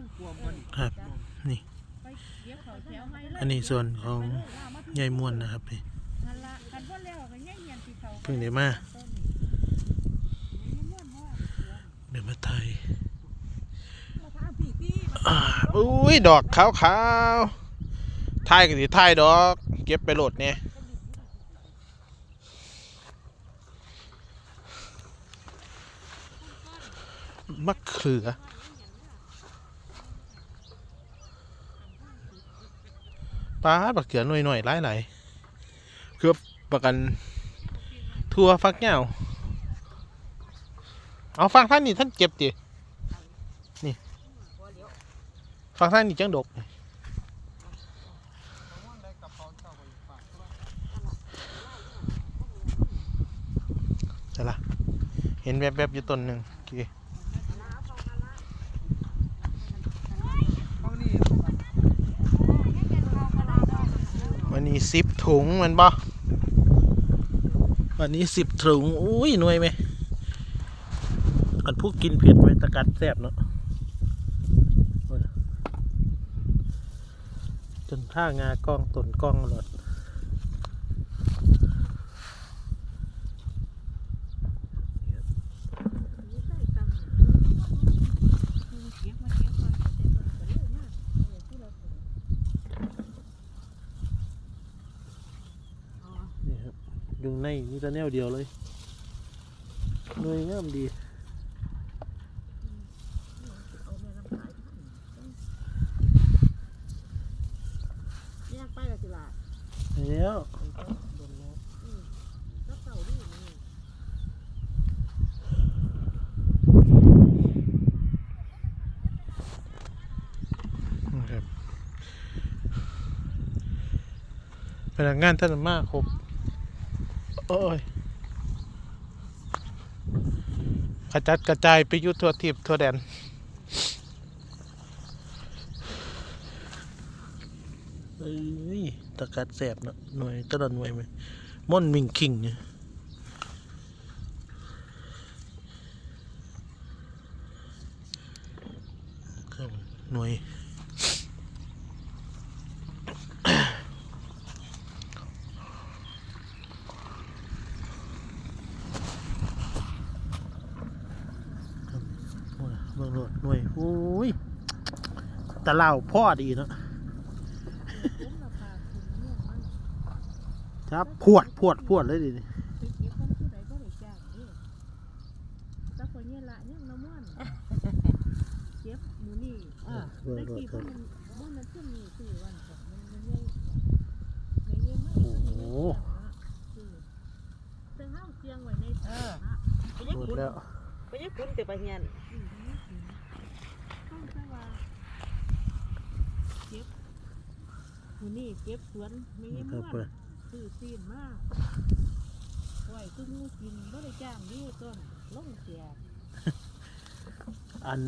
มันกลัวมันครับนี่ไปเก็บเขาแถวให้เลยอันนี้ส่วนของไปเลยว่ามาถึงยายม่วนนะครับนี่นั่นละคันพ่นแล้วก็ยายเหียนสิเขาเพิ่งได้มาต้นนี่ยายม่วนว่าเดี๋ยวมาไทยมาถามพี่พี่อ่าอุ้ยดอกขาวขาวๆไทยกันสิไทยดอก เก็บไปโหลดเนี่ยมะเขือ ปลาบักเขือหน่อยหน่อยๆหลายหลายเกือบประกัน ทั่วฟักเหงาเอาฟังท่านนี่ท่านเจ็บดินี่ฟังท่านนี่จังดกเห็นแวบๆอยู่ต้นหนึ่งโอเค ห้องนี้ วันนี้ สิบถุงมันบ่วันนี้สิบถุง อุ้ยหน่วยไหมอันพูกกินเผ็ดไว้ตะกัดแซ่บเนาะจนท่างากล้องตนกล้องหลด เก็บมาเก็บมาเก็บมาก็เร็วมากเออที่เราเห็นอ๋อ นี่ครับ อยู่ในนี่แต่แนวเดียวเลยหน่วยงามดีเอาแม่น้ำขายแยกไปละสิล่ะแล้วก็เก่าดีนี่นะครับพนักงานท่านมากครบ โอ้ยกระจัดกระจายไปยุทั่วทิพย์ทั่วแดนเอ้ยตะกัดแสบเนาะหน่วยตะลอนหน่วยไหมม่อนมิงคิงเนี่ยหน่วย โอ้ยเบิ่งโลดหน่วยโอ้ย ตะเล่าพ่อดีเนาะผมราคาคุณเนี่ยมันครับพวดพวดพวดเลยดิไปเก็บคนผู้ใดก็ได้จ้างเด้แต่คนเนี่ยละเนี่ยน้ำมันเก็บหมูนี่เบิ่งได้โลดกี่คครันบมันมันมันขึ้นมีสี่วันก่อนมันมันยังมันยังไม่โอ้โหซึ่งห้ามเสียงไว้ในเออไปโหยังดคุณแล้วไปยังคุณแต่ไปเฮียน ต้องใช่ว่าเก็บ หมูนี่เก็บสวนไม่ยังครับม่เปิวดนซื้อซีนมากไว้คือมูกินก็ได้จ้างดีต้นลงเสียอัน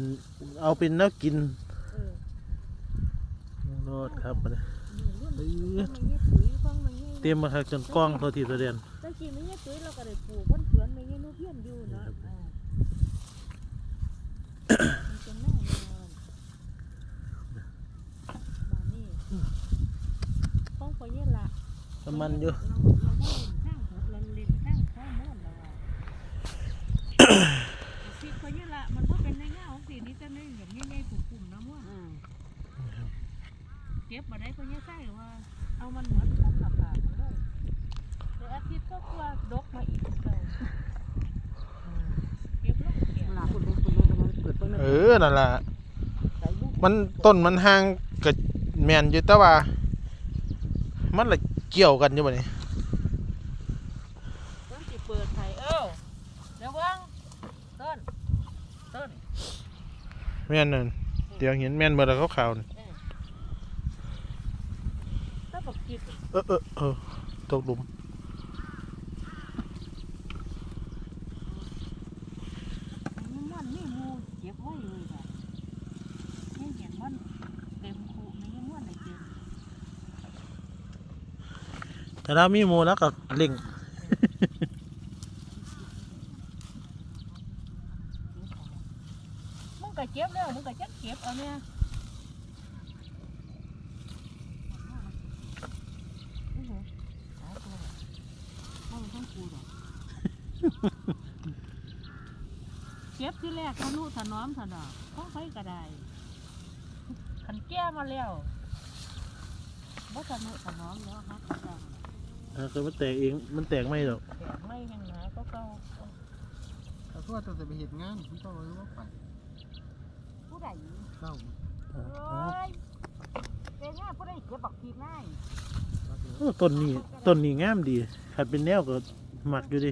เอาเป็นแน้กินเออโลดครับบัดนี้หนูรุ่นเอ้ฟัยงมันเงี้ยปุ๋ยฟังมันเงี้ยเตรียมมาครับจนกล้องตัวที่ตัวเดียนตะกี้มันเงี้ยปุ๋ยเราก็ได้ปลูกบนสวนมันเงี้ยนูเพี้ยนอยู่เนาะอ่ามันจะแน่นอนมานี่ฟ้องพอเย็นละ น้ำ มันอยู่เก็เล่นข้างหัวเราเล่นข้างข้อมูลเราอะพี่พอเย็นละมันก็เป็นในเงาสีนี้จะในแบบง่ายๆปุ่มๆนะมั่วอืมเก็บมาได้พอเย็นใส่ว่า เอามันเหมือนของหลับปากมันเลยเดี๋ยวอาทิตย์ก็กลัวดกมาอีกเลยเก็บลงเก็บหลับคุณเลยคุณเลยมันเกิดต้นเออนั่นล่ะมันต้นมันห่างกับแมนอยู่แต่ว่า มันละ เกี่ยวกันอยู่บ่นี่ต้นสิเปิดไข่เอ้าเดี๋ยวว่างต้นต้นแม่นนั่นเดี๋ยวเห็นแม่นเมื่อแล้วขาวๆนี่ถ้าบอกกิดเออเออเออตกหลุม เรามีมูแล้วก็เลิงมึงก็เจ็บแล้มึงก็เจ็บเก็บเอาเนี่ยเจ็บที่แรกทะนุถนอมถนอมข้องไฟกระไดขันแก้มาแล้วบ่ทนุถนอมแล้วฮะ เออคือมันแตกเอง มันแตกไม่หรอกแตกไม่แห้งหนาก็เก่าแต่ก็ว่าจะไปเหตุงานผมต้องรู้ว่าไปผู้ใดเล่าเอ้ยเป็นง่ายผู้ใดเก็บบักทีง่ายโอ้ต้นนี้ต้นนี้งามดีขัดเป็นแนวก็หมักอยู่ดิ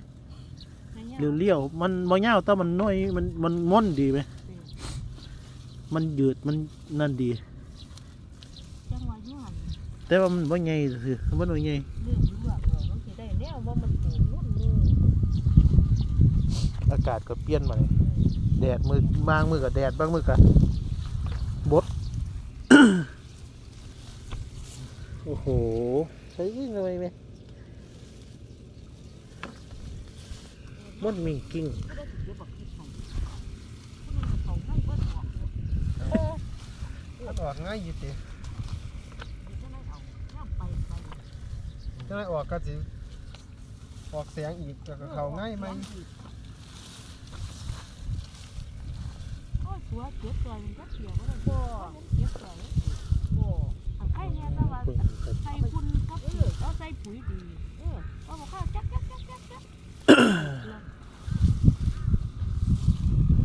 เรียวๆมันบางเน่าแต่มันน้อยมันมันม่อนดีไหมมันยืดมันนั่นดีแต่ว่ามันบ่ใหญ่ซื่อๆมันบ่ใหญ่เรื่องลวกเราต้องสิได้แนวว่ามันปลูกนุ่นมือ อากาศก็เปลี่ยนมาเลยแดดมือบางมือก็แดดบางมือก็บดโอ้โหใช้ยิ่งเลยไหมมดมีกิ้งผู้ใดเก็บบักทีให้ผู้นั้นเขาให้เบิ่ออกเลยเออถ้าออกง่ายอยี่สิจะไม่เอาย่ำไปไปจะได้ออกก็สิออกเสียงอีกก็เขาง่ายไหม โอ้ย ตัวเก็บตัวมันก็เสียบ่ได้บ่เก็บตัวโอ้อันไข่เนี่ยแต่ว่าเพิ่งครับใส่คุณก็เออเอาใส่ปุ๋ยดี เออเอาบอกว่าจักจักจักจักจัก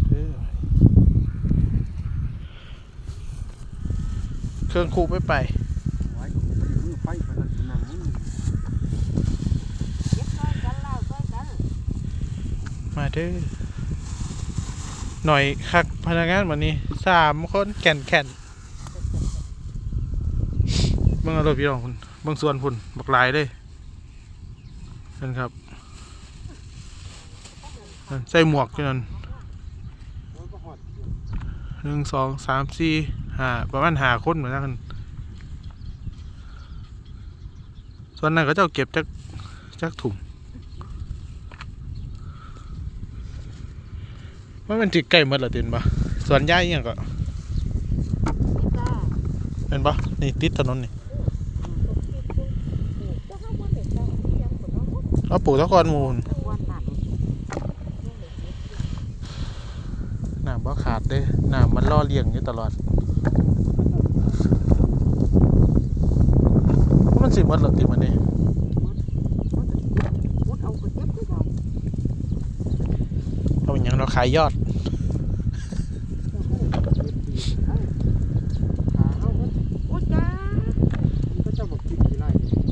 เอ้ยเครื่องคูไม่ไปมาก้อยกันมาเด้อ หน่อยคักพนักงานวันนี้สามคนแก่นแก่นเบิ่งอารถพี่น้องคุณเบิ่งส่วนพุ่นบักหลายเลยนั่นครับใส่หมวกอยู่นั่นแล้วก็หนึ่งสองสามสี่ห้าประมาณห้าคนเหมือนกันส่วนนั้นก็จ้าเก็บจากจากถุง ว่ามันจิกไก่หมดเหรอตินปะส่วนย่ายอหย่างก็นี่จ้าเห็นปะนี่ติดถนนนี่ก็ห้ามวันเด็กจ้ายังคนว่ามุดเอาปลูกตะกอนหมูลตะวันนั่นน้ำบ่ขาดเด้น้ำมันล่อเลี้ยงอยู่ตลอด มันสิหมดเหรอติมันนี่ มุดเอากระเจี๊ยบคือเรา เอย่างเราขายยอดขาเข้าก็โอ้จ้าก็จะบอกกินกี่ไร่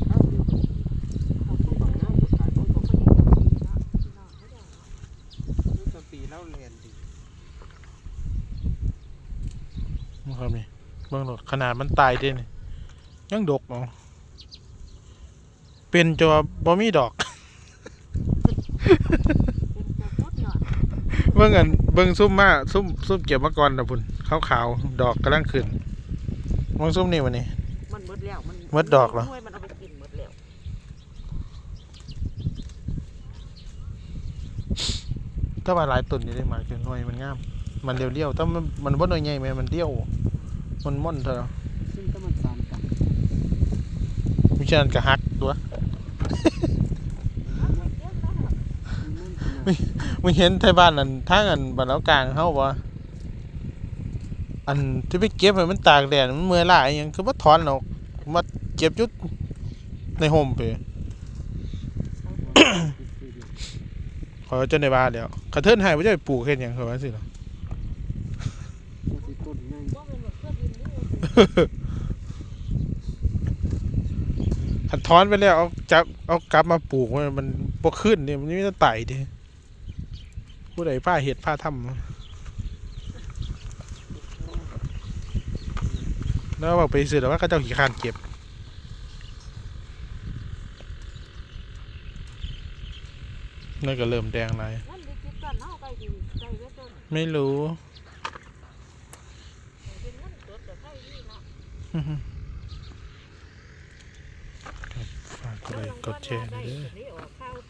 ข้ายมั่น้ำก็ขายเขาก็จะปีแล้วแลนดีมันครับนี่เบิ่งหลดขนาดมันตายด้นี่ยังดกเนาะเป็นจอบ่มีดอก บิ่งกันเบิ่งซุ่มมาซุ่มซุ่มเก็บมาก่อนนะพุ่นขาวๆดอกกำลังขึ้นมองซุ่มนี่วันนี้มันหมดแล้วมันหมดดอกเหรอหน่วยมันเอาไปกินหมดแล้วถ้าว่าหลายต้นนี่ได้มาคือหน่วยมันงาม มันเรียวๆแต่มันมันบ่หน่วยใหญ่แม่มันเดียว มันม่อนเถอะซึ่งถ้ามันสานกันมิฉะนั้นก็หักตัว มึงเห็นไทบ้านนั่นทางอันบ้านเรากลางเฮาบ่อันที่ไปเก็บให้มันตากแดดมันเมื่อยล้าอิหยังคือบ่ถอนออกมาเก็บอยู่ในห่มไปขอจนได้ว่าแล้วกระเทินให้บ่จะไปปลูกเฮ็ดหยังเขาว่าสิล่ะต้นใหญ่ว่าเป็นแบบเพื่อนนี่คันถอนไปแล้วเอาจับเอากลับมาปลูกมันมันบ่ขึ้นนี่มันมีแต่ไต่ดิ ผู้ใดพาเฮ็ดพาทำแล้วบอกไปซื้อแล้วว่าเขาเจ้าขี้คานเก็บนั่นก็เริ่มแดงไรนั่นดิจิตอลเนาะไม่รู้เป็นเงินสดแต่ใช่นี่เนาะฝากกดไลค์กดแชร์หน่อย